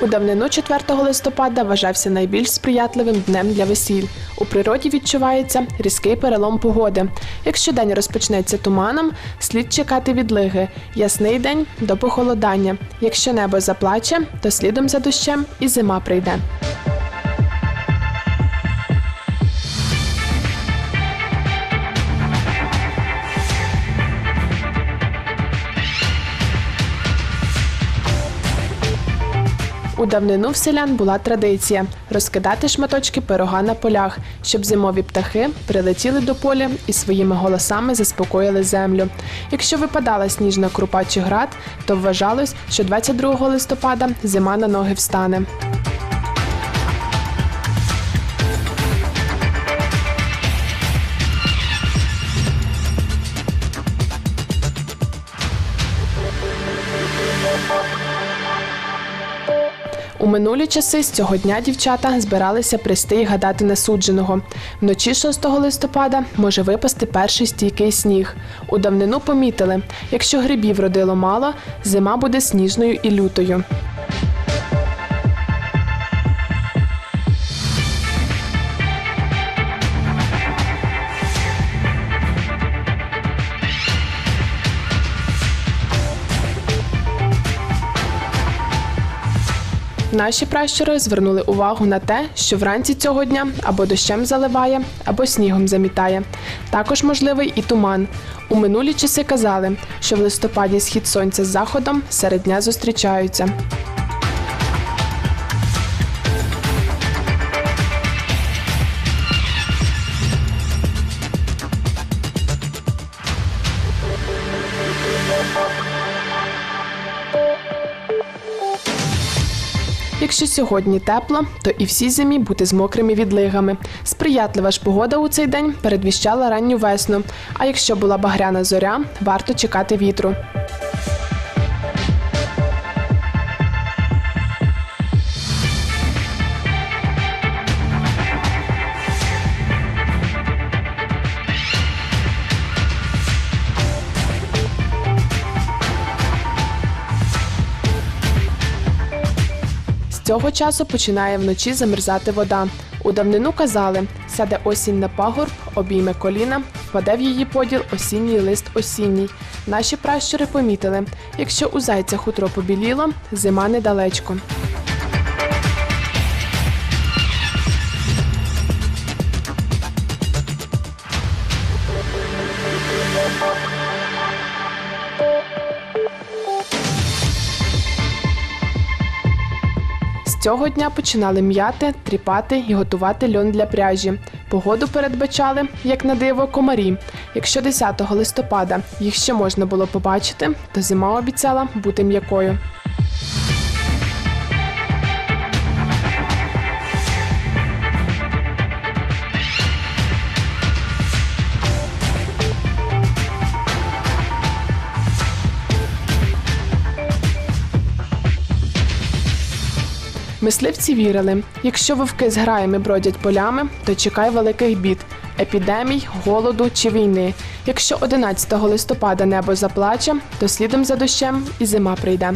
У давнину 4 листопада вважався найбільш сприятливим днем для весіль. У природі відчувається різкий перелом погоди. Якщо день розпочнеться туманом, слід чекати відлиги. Ясний день до похолодання. Якщо небо заплаче, то слідом за дощем і зима прийде. У давнину в селян була традиція розкидати шматочки пирога на полях, щоб зимові птахи прилетіли до поля і своїми голосами заспокоїли землю. Якщо випадала сніжна крупа чи град, то вважалось, що 22 листопада зима на ноги встане. У минулі часи з цього дня дівчата збиралися присти і гадати насудженого. Вночі 6 листопада може випасти перший стійкий сніг. У давнину помітили, якщо грибів родило мало, зима буде сніжною і лютою. Наші пращури звернули увагу на те, що вранці цього дня або дощем заливає, або снігом замітає. Також можливий і туман. У минулі часи казали, що в листопаді схід сонця з заходом серед дня зустрічаються. Якщо сьогодні тепло, то і всі зимі бути з мокрими відлигами. Сприятлива ж погода у цей день передвіщала ранню весну. А якщо була багряна зоря, варто чекати вітру. Цього часу починає вночі замерзати вода. У давнину казали, сяде осінь на пагорб, обійме коліна, впаде в її поділ осінній лист осінній. Наші пращури помітили, якщо у зайця хутро побіліло, зима недалечко. Цього дня починали м'яти, тріпати і готувати льон для пряжі. Погоду передбачали, як на диво, комарі. Якщо 10 листопада їх ще можна було побачити, то зима обіцяла бути м'якою. Мисливці вірили, якщо вовки з граями бродять полями, то чекай великих бід, епідемій, голоду чи війни. Якщо 11 листопада небо заплаче, то слідом за дощем і зима прийде.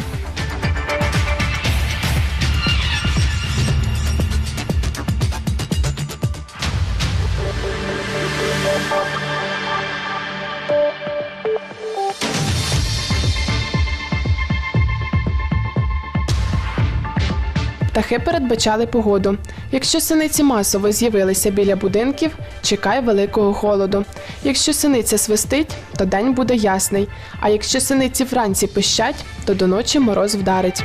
Птахи передбачали погоду. Якщо синиці масово з'явилися біля будинків, чекай великого холоду. Якщо синиця свистить, то день буде ясний. А якщо синиці вранці пищать, то до ночі мороз вдарить.